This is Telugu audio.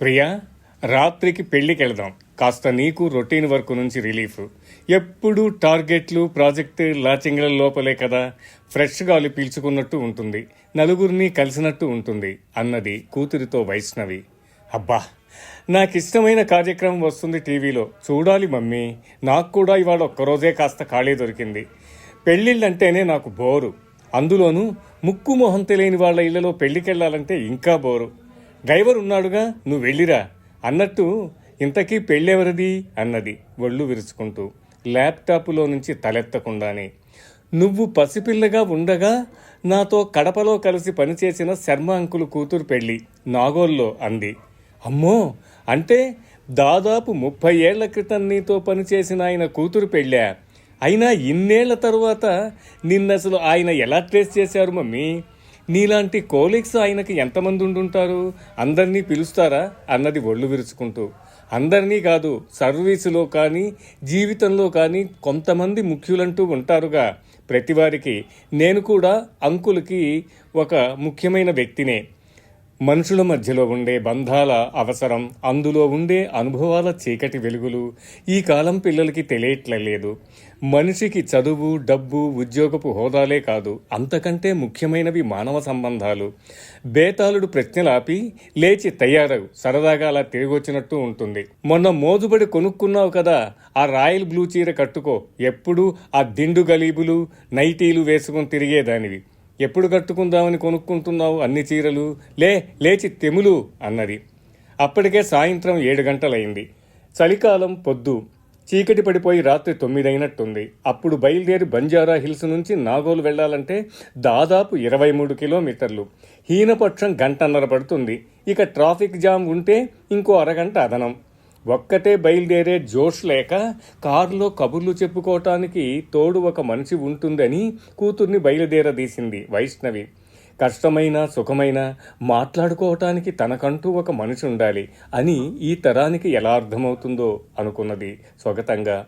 ప్రియా రాత్రికి పెళ్ళికి వెళదాం కాస్త నీకు రొటీన్ వర్క్ నుంచి రిలీఫ్. ఎప్పుడు టార్గెట్లు ప్రాజెక్టు లాచింగ్ల లోపలే కదా. ఫ్రెష్ గాలి పీల్చుకున్నట్టు ఉంటుంది. నలుగురిని కలిసినట్టు ఉంటుంది అన్నది కూతురితో వైష్ణవి. అబ్బా నాకు ఇష్టమైన కార్యక్రమం వస్తుంది టీవీలో. చూడాలి మమ్మీ నాకు కూడా ఇవాళ ఒక్కరోజే కాస్త ఖాళీ దొరికింది. పెళ్ళిళ్ళంటేనే నాకు బోరు. అందులోనూ ముక్కు మొహం తెలియని వాళ్ళ ఇళ్ళలో పెళ్ళికెళ్ళాలంటే ఇంకా బోరు. డ్రైవర్ ఉన్నాడుగా నువ్వు వెళ్ళిరా. అన్నట్టు ఇంతకీ పెళ్ళెవరిది? అన్నది ఒళ్ళు విరుచుకుంటూ. ల్యాప్టాప్లో నుంచి తలెత్తకుండానే. నువ్వు పసిపిల్లగా ఉండగా నాతో కడపలో కలిసి పనిచేసిన శర్మ అంకులు కూతురు పెళ్ళి. నాగోల్లో అంది. అమ్మో! అంటే దాదాపు ముప్పై ఏళ్ళ క్రితం నీతో పనిచేసిన ఆయన కూతురు పెళ్ళా? అయినా ఇన్నేళ్ళ తరువాత నిన్నసలు ఆయన ఎలా ట్రేస్ చేశారు మమ్మీ? నీలాంటి కోలీగ్స్ ఆయనకి ఎంతమంది ఉండుంటారు? అందరినీ పిలుస్తారా? అన్నది ఒళ్ళు విరుచుకుంటూ. అందరినీ కాదు సర్వీసులో కానీ జీవితంలో కానీ కొంతమంది ముఖ్యులంటూ ఉంటారుగా. ప్రతివారికి నేను కూడా అంకులకి ఒక ముఖ్యమైన వ్యక్తినే. మనుషుల మధ్యలో ఉండే బంధాల అవసరం అందులో ఉండే అనుభవాల చీకటి వెలుగులు ఈ కాలం పిల్లలకి తెలియట్లేదు. మనిషికి చదువు డబ్బు ఉద్యోగపు హోదాలే కాదు అంతకంటే ముఖ్యమైనవి మానవ సంబంధాలు. బేతాళుడు ప్రశ్నలాపి లేచి తయారవు సరదాగా అలా తిరిగొచ్చినట్టు ఉంటుంది. మొన్న మోజుబడి కొనుక్కున్నావు కదా ఆ రాయల్ బ్లూ చీర కట్టుకో ఎప్పుడూ ఆ దిండు గలీబులు నైటీలు వేసుకుని తిరిగేదానివి. ఎప్పుడు కట్టుకుందామని కొనుక్కుంటున్నావు అన్ని చీరలు? లే లేచి తెములు అన్నది. అప్పటికే సాయంత్రం ఏడు గంటలైంది చలికాలం పొద్దు. చీకటి పడిపోయి రాత్రి తొమ్మిదైనట్టుంది. అప్పుడు బయలుదేరి బంజారా హిల్స్ నుంచి నాగోలు వెళ్ళాలంటే దాదాపు ఇరవై మూడు కిలోమీటర్లు. హీనపక్షం గంటన్నర పడుతుంది. ఇక ట్రాఫిక్ జామ్ ఉంటే ఇంకో అరగంట అదనం. ఒక్కటే బయలుదేరే జోష్ లేక కారులో కబుర్లు చెప్పుకోవటానికి తోడు ఒక మనిషి ఉంటుందని కూతుర్ని బయలుదేరదీసింది వైష్ణవి. కష్టమైన సుఖమైన మాట్లాడుకోవటానికి తనకంటూ ఒక మనిషి ఉండాలి అని ఈ తరానికి ఎలా అర్థమవుతుందో అనుకున్నది స్వగతంగా.